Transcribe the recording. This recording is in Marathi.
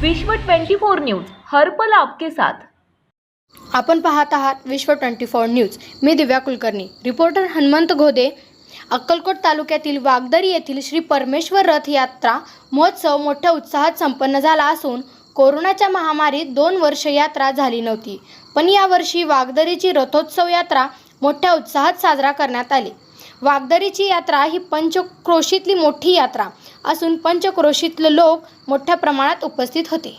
विश्व 24 न्यूज हर्पल आपके साथ. आपण पाहत आहात विश्व ट्वेंटी फोर न्यूज. मी दिव्या कुलकर्णी. रिपोर्टर हनुमंत घोदे. अक्कलकोट तालुक्यातील वागदरी येथील श्री परमेश्वर रथ यात्रा महोत्सव मोठ्या उत्साहात संपन्न झाला असून कोरोनाच्या महामारीत दोन वर्ष यात्रा झाली नव्हती. पण यावर्षी वागदरीची रथोत्सव यात्रा मोठ्या उत्साहात साजरा करण्यात आली. वागदरीची यात्रा ही पंचक्रोशीतली मोठी यात्रा असून पंचक्रोशीतले लोक मोठ्या प्रमाणात उपस्थित होते.